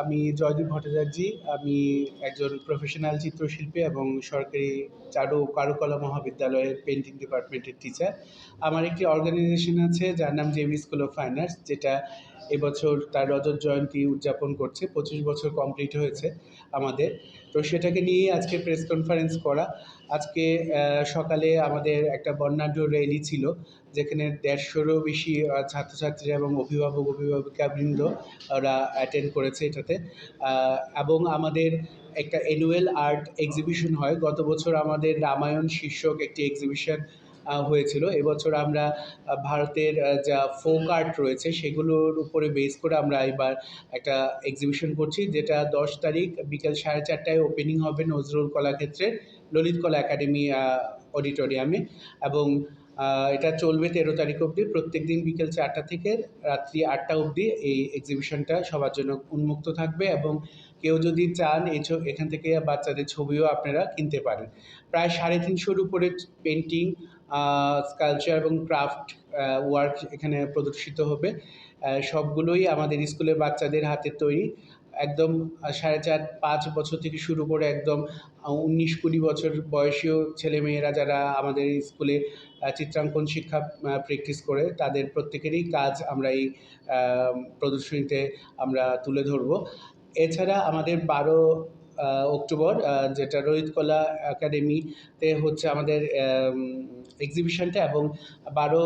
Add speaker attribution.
Speaker 1: আমি জয়দীপ ভট্টাচার্যী, আমি একজন প্রফেশনাল চিত্রশিল্পী এবং সরকারি চারু কারুকলা মহাবিদ্যালয়ের পেন্টিং ডিপার্টমেন্টের টিচার আমার একটি অর্গানাইজেশন আছে, যার নাম JB school of fine arts যেটা এবছর তার রজত জয়ন্তী উদযাপন করছে। পঁচিশ বছর কমপ্লিট হয়েছে আমাদের। তো সেটাকে নিয়েই আজকে প্রেস কনফারেন্স করা। আজকে সকালে আমাদের একটা বর্ণাঢ্য র্যালি ছিল, যেখানে দেড়শোরও বেশি ছাত্রছাত্রীরা এবং অভিভাবক অভিভাবিকাবৃন্দ ওরা অ্যাটেন্ড করেছে। এটাতে আহ, এবং আমাদের একটা অ্যানুয়াল আর্ট এক্সিবিশন হয়। গত বছর আমাদের রামায়ণ শীর্ষক একটি এক্সিবিশন হয়েছিল। এবছর আমরা ভারতের যা ফোক আর্ট রয়েছে সেগুলোর উপরে বেস করে আমরা এবার একটা এক্সিবিশন করছি যেটা দশ তারিখ বিকেল সাড়ে চারটায় ওপেনিং হবে নজরুল কলাক্ষেত্রের ললিত কলা একাডেমি অডিটোরিয়ামে এবং এটা চলবে তেরো তারিখ অবধি। প্রত্যেক দিন বিকেল চারটা থেকে রাত্রি আটটা অবধি এই এক্সিবিশনটা সবার জন্য উন্মুক্ত থাকবে এবং কেউ যদি চান এই এখান থেকে বাচ্চাদের ছবিও আপনারা কিনতে পারেন। প্রায় সাড়ে তিনশোর উপরে পেন্টিং স্কালচার এবং ক্রাফট ওয়ার্ক এখানে প্রদর্শিত হবে। সবগুলোই আমাদের স্কুলের বাচ্চাদের হাতের তৈরি। একদম সাড়ে চার, পাঁচ বছর থেকে শুরু করে একদম উনিশ কুড়ি বছর বয়সীয় ছেলেমেয়েরা যারা আমাদের স্কুলে চিত্রাঙ্কন শিক্ষা প্র্যাকটিস করে, তাদের প্রত্যেকেরই কাজ আমরা এই প্রদর্শনীতে আমরা তুলে ধরবো। এছাড়া আমাদের বারো অক্টোবর যেটা রোহিত কলা একাডেমিতে হচ্ছে আমাদের এক্সিবিশনটা এবং বারো